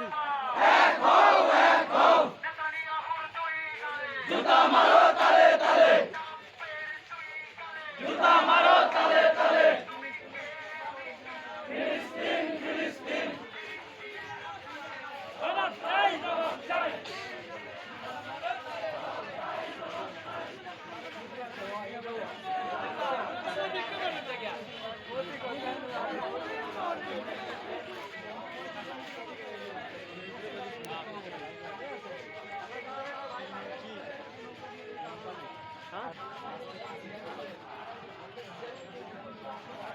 নাকি জুতা মারো Thank you.